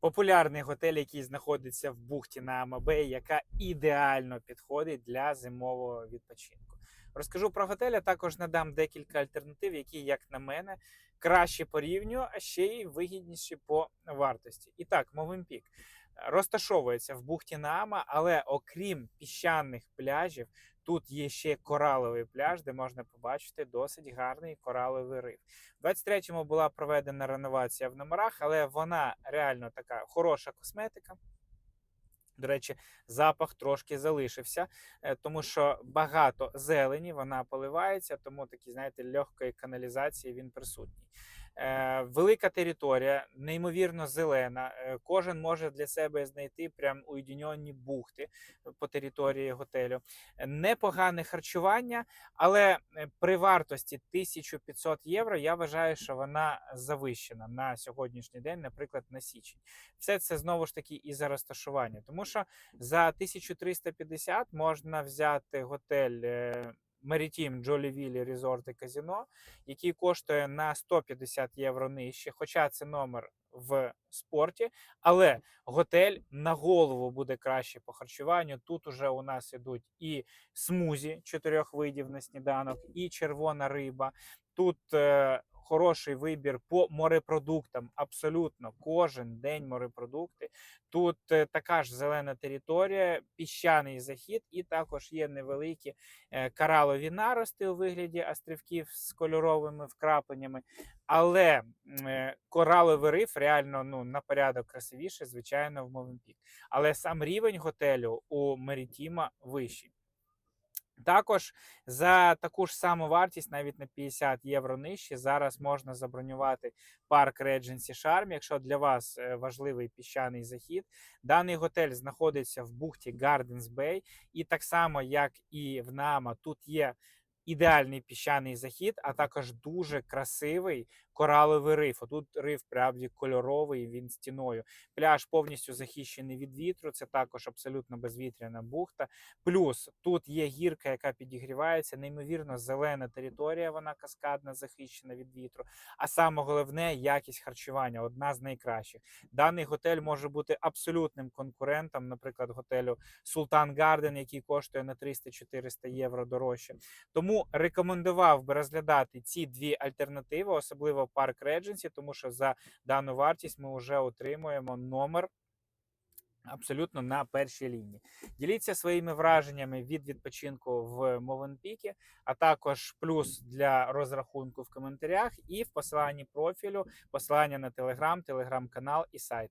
Популярний готель, який знаходиться в бухті на Амабей, яка ідеально підходить для зимового відпочинку. Розкажу про готель, а також надам декілька альтернатив, які, як на мене, краще порівнюю, а ще й вигідніші по вартості. І так, Мовимпік розташовується в бухті Наама, але окрім піщаних пляжів, тут є ще кораловий пляж, де можна побачити досить гарний кораловий риф. У 23-му була проведена реновація в номерах, але вона реально така хороша косметика. До речі, запах трошки залишився, е, тому що багато зелені, вона поливається, тому такі, знаєте, легкої каналізації він присутній. Е, велика територія, неймовірно зелена. Е, кожен може для себе знайти прям уєдинені бухти по території готелю. Е, Непогане харчування, але е, при вартості 1500 євро я вважаю, що вона завищена на сьогоднішній день, наприклад, на січень. Все це знову ж таки і за розташування, тому що за 1350 можна взяти готель. Maritime Valley Resort і Казино, який коштує на 150 євро нижче, хоча це номер в спорті, але готель на голову буде краще по харчуванню. Тут уже у нас ідуть і смузі чотирьох видів на сніданок, і червона риба. Тут е, хороший вибір по морепродуктам. Абсолютно кожен день морепродукти. Тут е, така ж зелена територія, піщаний захід, і також є невеликі е, коралові нарости у вигляді острівків з кольоровими вкрапленнями. Але е, кораловий риф реально ну, на порядок красивіше, звичайно, в Мовенпік. Але сам рівень готелю у Мерітіма вищий. Також за таку ж саму вартість, навіть на 50 євро нижче, зараз можна забронювати парк Regency Charm, якщо для вас е, важливий піщаний захід. Даний готель знаходиться в бухті Gardens Bay, і так само, як і в Нама, тут є ідеальний піщаний захід, а також дуже красивий кораловий риф. Тут риф правді кольоровий, він стіною. Пляж повністю захищений від вітру. Це також абсолютно безвітряна бухта. Плюс тут є гірка, яка підігрівається, неймовірно зелена територія, вона каскадна, захищена від вітру. А саме головне якість харчування одна з найкращих. Даний готель може бути абсолютним конкурентом, наприклад, готелю Султан Гарден, який коштує на 300-400 євро дорожче. Рекомендував би розглядати ці дві альтернативи, особливо парк Редженсі, тому що за дану вартість ми вже отримуємо номер. Абсолютно на першій лінії. Діліться своїми враженнями від відпочинку в Мовенпікі, а також плюс для розрахунку в коментарях і в посиланні профілю, посилання на телеграм, телеграм-канал і сайт.